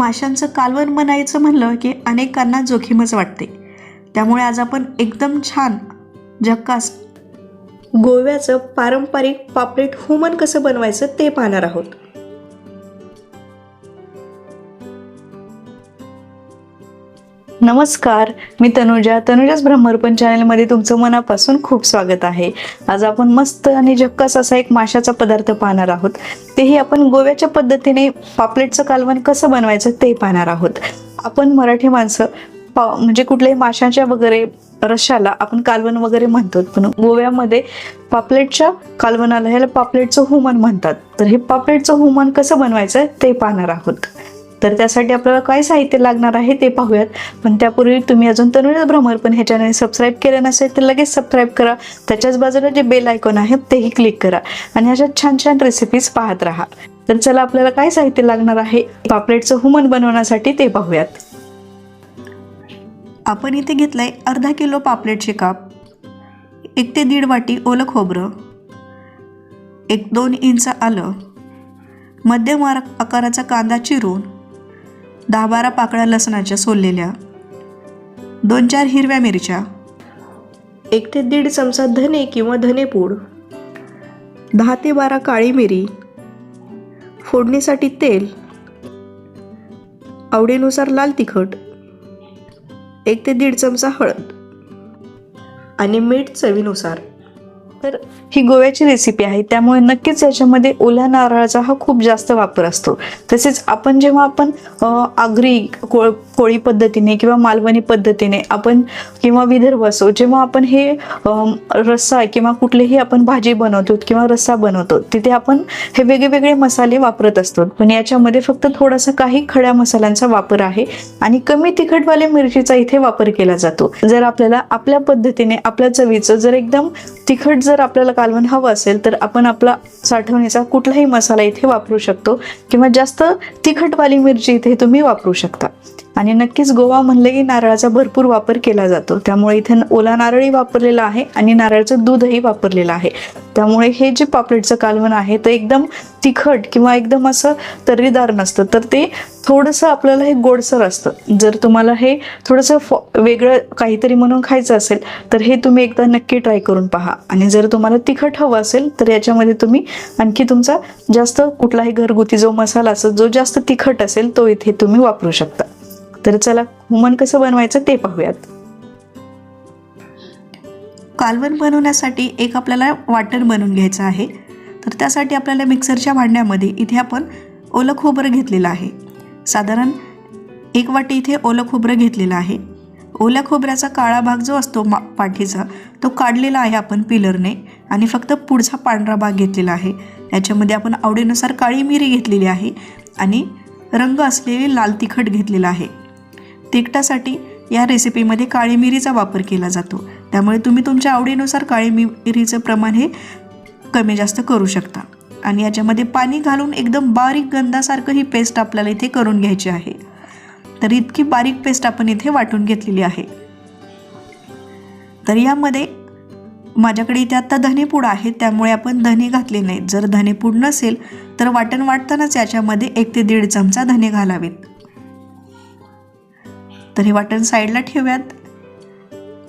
माशांचं कालवण म्हणायचं म्हणलं की अनेकांना जोखीमच वाटते. त्यामुळे आज आपण एकदम छान झक्कास गोव्याचं पारंपरिक पापलेट हुमन कसं बनवायचं ते पाहणार आहोत. नमस्कार मी तनुजा. तनुजाच ब्रह्मर्पण चॅनलमध्ये तुमचं मनापासून खूप स्वागत आहे. आज आपण मस्त आणि झक्कास असा एक माशाचा पदार्थ पाहणार आहोत. तेही आपण गोव्याच्या पद्धतीने पापलेटचं कालवण कसं बनवायचं ते पाहणार आहोत. आपण मराठी माणसं पा म्हणजे कुठल्याही माशाच्या वगैरे रश्शाला आपण कालवण वगैरे म्हणतो. पण गोव्यामध्ये पापलेटच्या कालवणाला ह्याला पापलेटचं हुमन म्हणतात. तर हे पापलेटचं हुमन कसं बनवायचं ते पाहणार आहोत. तर त्यासाठी आपल्याला काय साहित्य लागणार आहे ते पाहूयात. पण त्यापूर्वी तुम्ही अजून तरुणच भ्रमर पण ह्या चॅनल सबस्क्राईब केलं नसेल तर लगेच सबस्क्राईब करा. त्याच्याच बाजूला जे बेल आयकॉन आहे तेही क्लिक करा. आणि अशा छान छान रेसिपीज पाहत राहा. तर चला आपल्याला काय साहित्य लागणार आहे? पापलेटचं हुमन बनवण्यासाठी ते पाहूयात. आपण इथे घेतलंय अर्धा किलो पापलेटचे काप एक ते दीड वाटी ओलं खोबरं एक दोन इंच आलं मध्यम आकाराचा कांदा चिरून दहा बारा पाकळ्या लसणाच्या सोललेल्या. दोन चार हिरव्या मिरच्या. एक ते दीड चमचा धने किंवा धनेपूड. दहा ते बारा काळी मिरी. फोडणीसाठी तेल. आवडीनुसार लाल तिखट. एक ते दीड चमचा हळद. आणि मीठ चवीनुसार. तर ही गोव्याची रेसिपी आहे. त्यामुळे नक्कीच याच्यामध्ये ओल्या नारळाचा हा खूप जास्त वापर असतो. तसेच आपण जेव्हा आपण आगरी कोळ कोळी पद्धतीने किंवा मालवणी पद्धतीने आपण किंवा विदर्भ असो जेव्हा आपण हे रस्सा किंवा कुठलेही आपण भाजी बनवतो किंवा रस्सा बनवतो तिथे आपण हे वेगवेगळे मसाले वापरत असतो. पण याच्यामध्ये फक्त थोडासा काही खड्या मसाल्यांचा वापर आहे आणि कमी तिखटवाले मिरचीचा इथे वापर केला जातो. जर आपल्याला आपल्या पद्धतीने आपल्या चवीचं जर एकदम तिखट जर आपल्याला कालवण हवं असेल तर आपण आपला साठवणीचा कुठलाही मसाला इथे वापरू शकतो किंवा जास्त तिखटवाली मिरची इथे तुम्ही वापरू शकता. आणि नक्कीच गोवा म्हणलं की नारळाचा भरपूर वापर केला जातो. त्यामुळे इथे ओला नारळही वापरलेला आहे आणि नारळाचं दूधही वापरलेलं आहे. त्यामुळे हे जे पापलेटचं कालवण आहे ते एकदम तिखट किंवा एकदम असं तर्रीदार नसतं. तर ते थोडंसं आपल्याला हे गोडसर असतं. जर तुम्हाला हे थोडंसं फॉ- वेगळं काहीतरी म्हणून खायचं असेल तर हे तुम्ही एकदा नक्की ट्राय करून पहा. आणि जर तुम्हाला तिखट हवं असेल तर याच्यामध्ये तुम्ही आणखी तुमचा जास्त कुठलाही घरगुती जो मसाला असेल जो जास्त तिखट असेल तो इथे तुम्ही वापरू शकता. तर चला हुमन कसं बनवायचं ते पाहूयात. कालवण बनवण्यासाठी एक आपल्याला वाटण बनवून घ्यायचं आहे. तर त्यासाठी आपल्याला मिक्सरच्या भांड्यामध्ये इथे आपण ओलं खोबरं घेतलेलं आहे. साधारण एक वाटी इथे ओलं खोबरं घेतलेलं आहे. ओल्या खोबऱ्याचा काळा भाग जो असतो मा पाठीचा तो काढलेला आहे आपण पिलरने आणि फक्त पुढचा पांढरा भाग घेतलेला आहे. याच्यामध्ये आपण आवडीनुसार काळी मिरी घेतलेली आहे आणि रंग असलेली लाल तिखट घेतलेला आहे. तिखटासाठी या रेसिपीमध्ये काळी मिरीचा वापर केला जातो. त्यामुळे तुम्ही तुमच्या आवडीनुसार काळी मिरीचं प्रमाण हे कमी जास्त करू शकता. आणि याच्यामध्ये पाणी घालून एकदम बारीक गंधासारखं ही पेस्ट आपल्याला इथे करून घ्यायची आहे. तर इतकी बारीक पेस्ट आपण इथे वाटून घेतलेली आहे. तर यामध्ये माझ्याकडे इथे आत्ता धनेपूड आहे त्यामुळे आपण धने घातले नाहीत. जर धनेपूड नसेल तर वाटण वाटतानाच याच्यामध्ये एक ते दीड चमचा धने घालावेत. तर हे वाटण साईडला ठेवूयात.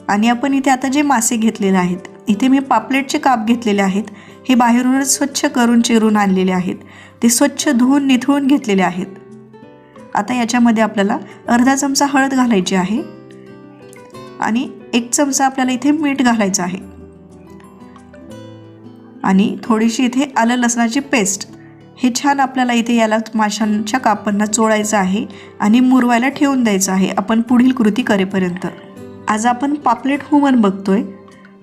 आणि आपण इथे आता जे मासे घेतलेले आहेत इथे मी पापलेटचे काप घेतलेले आहेत हे बाहेरूनच स्वच्छ करून चिरून आणलेले आहेत. ते स्वच्छ धुवून निथळून घेतलेले आहेत. आता याच्यामध्ये आपल्याला अर्धा चमचा हळद घालायची आहे आणि एक चमचा आपल्याला इथे मीठ घालायचं आहे. आणि थोडीशी इथे आलं लसणाची पेस्ट. हे छान आपल्याला इथे याला माशांच्या कापांना चोळायचं आहे आणि मुरवायला ठेवून द्यायचं आहे. आपण पुढील कृती करेपर्यंत. आज आपण पापलेट हुमन बघतोय.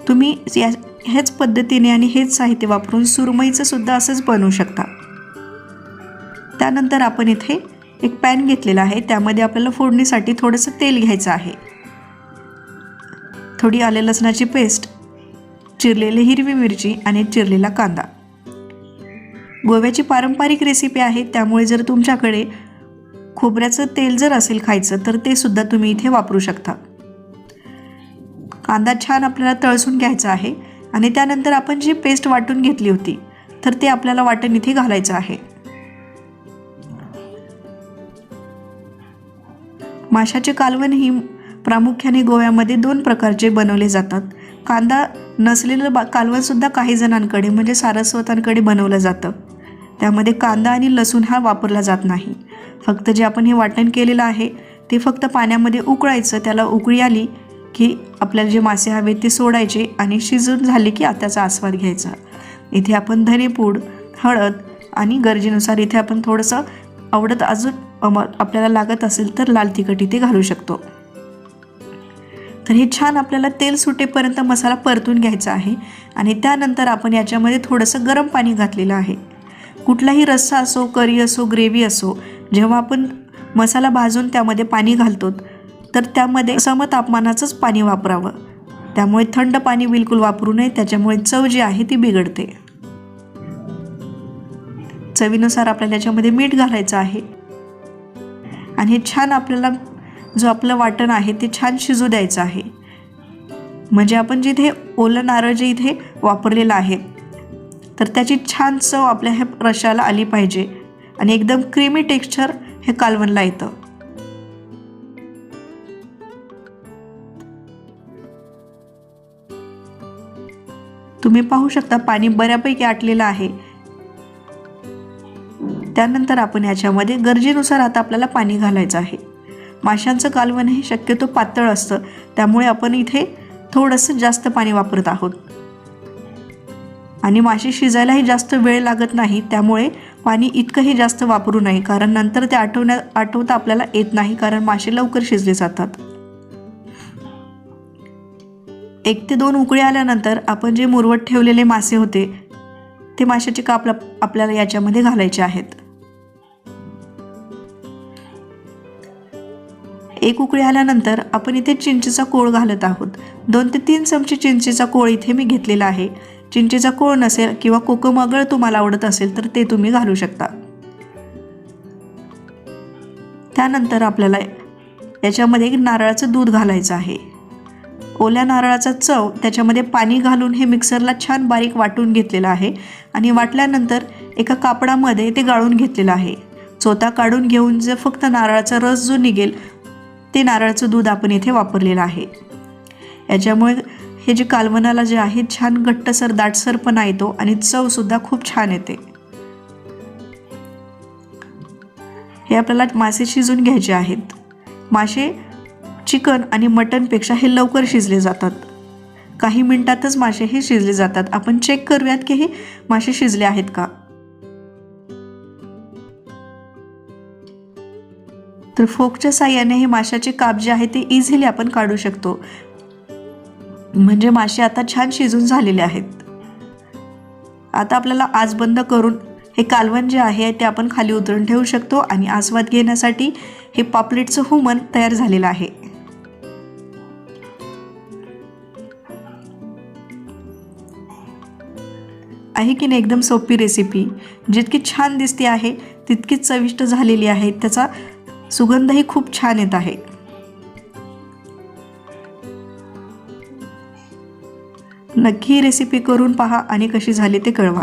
तुम्ही या ह्याच पद्धतीने आणि हेच साहित्य वापरून सुरमईचं सुद्धा असंच बनवू शकता. त्यानंतर आपण इथे एक पॅन घेतलेला आहे. त्यामध्ये आपल्याला फोडणीसाठी थोडंसं तेल घ्यायचं आहे. थोडी आले लसणाची पेस्ट चिरलेली हिरवी मिरची आणि चिरलेला कांदा. गोव्याची पारंपरिक रेसिपी आहे. त्यामुळे जर तुमच्याकडे खोबऱ्याचं तेल जर असेल खायचं तर ते सुद्धा तुम्ही इथे वापरू शकता. कांदा छान आपल्याला तळसून घ्यायचा आहे आणि त्यानंतर आपण जी पेस्ट वाटून घेतली होती तर ते आपल्याला वाटण इथे घालायचं आहे. माशाचे कालवण ही प्रामुख्याने गोव्यामध्ये दोन प्रकारचे बनवले जातात. कांदा नसलेलं बा कालवणसुद्धा काही जणांकडे म्हणजे सारस्वतांकडे बनवलं जातं. त्यामध्ये कांदा आणि लसूण हा वापरला जात नाही. फक्त जे आपण हे वाटण केलेलं आहे ते फक्त पाण्यामध्ये उकळायचं त्याला उकळी आली की आपल्याला जे मासे हवे ते सोडायचे आणि शिजून झाले की त्याचा आस्वाद घ्यायचा. इथे आपण धनेपूड हळद आणि गरजेनुसार इथे आपण थोडंसं आवडत अजून आपल्याला लागत असेल तर लाल तिखट इथे घालू शकतो. तर हे छान आपल्याला तेल सुटेपर्यंत मसाला परतून घ्यायचा आहे आणि त्यानंतर आपण याच्यामध्ये थोडंसं गरम पाणी घातलेलं आहे. कुठलाही रस्सा असो करी असो ग्रेव्ही असो जेव्हा आपण मसाला भाजून त्यामध्ये पाणी घालतो तर त्यामध्ये समतापमानाचंच पाणी वापरावं. त्यामुळे थंड पाणी बिलकुल वापरू नये त्याच्यामुळे चव जी आहे ती बिघडते. चवीनुसार आपल्याला त्याच्यामध्ये मीठ घालायचं आहे. आणि हे छान आपल्याला जो आपलं वाटण आहे ते छान शिजू द्यायचं आहे. म्हणजे आपण जिथे ओलं नारळ जे इथे वापरलेलं आहे तर त्याची छान चव आपल्या ह्या रशाला आली पाहिजे. आणि एकदम क्रीमी टेक्स्चर हे कालवणला येतं. तुम्ही पाहू शकता पाणी बऱ्यापैकी आटलेलं आहे. त्यानंतर आपण याच्यामध्ये गरजेनुसार आता आपल्याला पाणी घालायचं आहे. माशांचं कालवण हे शक्यतो पातळ असतं. त्यामुळे आपण इथे थोडंसं जास्त पाणी वापरत आहोत. आणि मासे शिजायलाही जास्त वेळ लागत नाही. त्यामुळे पाणी इतकंही जास्त वापरू नये. कारण नंतर ते आठवण्या आठवता आपल्याला येत नाही. कारण मासे लवकर शिजले जातात. एक ते दोन उकळी आल्यानंतर आपण जे मुरवट ठेवलेले मासे होते ते माशाचे काप आपल्याला याच्यामध्ये घालायचे आहेत. एक उकळी आल्यानंतर आपण इथे चिंचेचा कोळ घालत आहोत. दोन ते तीन चमचे चिंचेचा कोळ इथे मी घेतलेला आहे. चिंचेचा कोळ नसेल किंवा कोकमगळ तुम्हाला आवडत असेल तर ते तुम्ही घालू शकता. त्यानंतर आपल्याला याच्यामध्ये नारळाचं दूध घालायचं आहे. ओल्या नारळाचा चव त्याच्यामध्ये पाणी घालून हे मिक्सरला छान बारीक वाटून घेतलेलं आहे आणि वाटल्यानंतर एका कापडामध्ये ते गाळून घेतलेलं आहे. चोता काढून घेऊन जे फक्त नारळाचा रस जो निघेल ते नारळाचं दूध आपण इथे वापरलेलं आहे. याच्यामुळे हे जे कालवनाला जे आहे छान घट्टसर दाटसरपणा येतो आणि चवसुद्धा खूप छान येते. हे आपल्याला मासे शिजून घ्यायचे आहेत. मासे चिकन आणि मटनपेक्षा हे लवकर शिजले जातात. काही मिनटातच मासे हे शिजले जातात. आपण चेक करूयात की हे मासे शिजले आहेत का? तर फोकच्या साह्याने हे माशाचे काप जे आहे ते इझिली आपण काढू शकतो. म्हणजे मासे आता छान शिजून झालेले आहेत. आता आपल्याला आज बंद करून हे कालवण जे आहे ते आपण खाली उतरून ठेवू शकतो आणि आस्वाद घेण्यासाठी हे पापलेटचं हुमन तयार झालेलं आहे. आहे की नाही एकदम सोपी रेसिपी जितकी छान दिसते आहे तितकीच चविष्ट झालेली आहे. त्याचा सुगंधही खूप छान येत आहे. नक्की ही रेसिपी करून पहा आणि कशी झाली ते कळवा.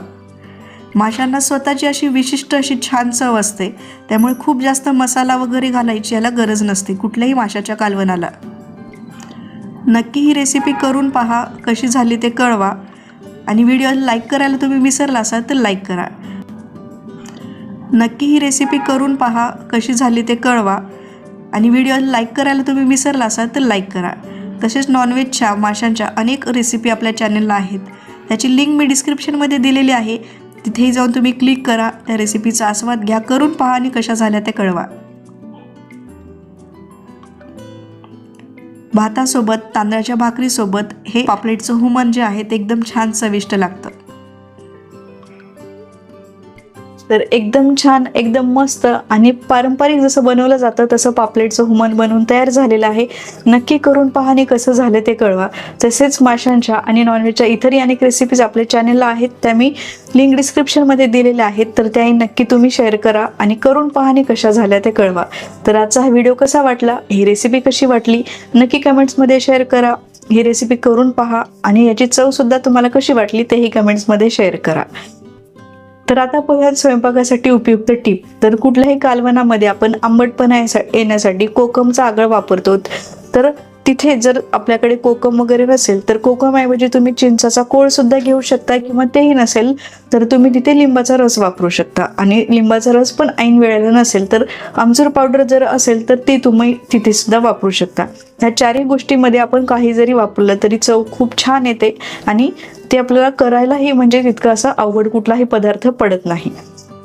माशांना स्वतःची अशी विशिष्ट अशी छान चव असते. त्यामुळे खूप जास्त मसाला वगैरे घालायची याला गरज नसते कुठल्याही माशाच्या कालवनाला. नक्की ही रेसिपी करून पहा कशी झाली ते कळवा. आणि व्हिडिओ लाईक करायला तुम्ही विसरला असाल तर लाईक करा. नक्की ही रेसिपी करून पहा कशी झाली ते कळवा. आणि व्हिडिओ लाईक करायला तुम्ही विसरला असाल तर लाईक करा. तसेच नॉनव्हेजच्या माशांच्या अनेक रेसिपी आपल्या चॅनलला आहेत. त्याची लिंक मी डिस्क्रिप्शनमध्ये दिलेली आहे. तिथेही जाऊन तुम्ही क्लिक करा. त्या रेसिपीचा आस्वाद घ्या करून पहा आणि कशा झाल्या त्या कळवा. भातासोबत तांदळाच्या भाकरीसोबत हे पापलेटचं हुमन जे आहे ते एकदम छान चविष्ट लागतं. तर एकदम छान एकदम मस्त आणि पारंपरिक जसं बनवलं जातं तसं पापलेटचं हुमन बनवून तयार झालेलं आहे. नक्की करून पहा आणि कसं झालं ते कळवा. तसेच माशांच्या आणि नॉनव्हेजच्या इतरही अनेक रेसिपीज आपल्या चॅनलला आहेत त्या मी लिंक डिस्क्रिप्शनमध्ये दिलेल्या आहेत. तर त्याही नक्की तुम्ही शेअर करा आणि करून पहा आणि कशा झाल्या ते कळवा. तर आजचा हा व्हिडिओ कसा वाटला? ही रेसिपी कशी वाटली? नक्की कमेंट्समध्ये शेअर करा. ही रेसिपी करून पहा आणि याची चवसुद्धा तुम्हाला कशी वाटली तेही कमेंट्समध्ये शेअर करा. तर आता पाहूयात स्वयंपाकासाठी उपयुक्त टीप. तर कुठल्याही कालवणामध्ये आपण आंबटपणा येण्यासाठी कोकमचा आगळ वापरतो. तर तिथे जर आपल्याकडे कोकम वगैरे नसेल तर कोकमऐवजी तुम्ही चिंचाचा कोळ सुद्धा घेऊ शकता किंवा तेही नसेल तर तुम्ही तिथे लिंबाचा रस वापरू शकता. आणि लिंबाचा रस पण ऐन वेळेला नसेल तर आमचूर पावडर जर असेल तर ती तुम्ही तिथे सुद्धा वापरू शकता. ह्या चारही गोष्टीमध्ये आपण काही जरी वापरलं तरी चव खूप छान येते आणि ते आपल्याला करायलाही म्हणजे तितकं असा अवघड कुठलाही पदार्थ पडत नाही.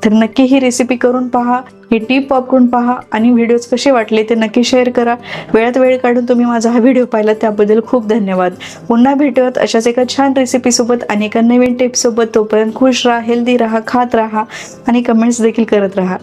तर नक्की ही रेसिपी करून पहा ही टीप वापरून पहा आणि व्हिडिओज कसे वाटले ते नक्की शेअर करा. वेळात वेळ काढून तुम्ही माझा हा व्हिडिओ पाहिला त्याबद्दल खूप धन्यवाद. पुन्हा भेटूयात अशाच एका छान रेसिपीसोबत आणि एका नवीन टिप्ससोबत तोपर्यंत खुश राहा हेल्दी राहा खात राहा आणि कमेंट्स देखील करत राहा.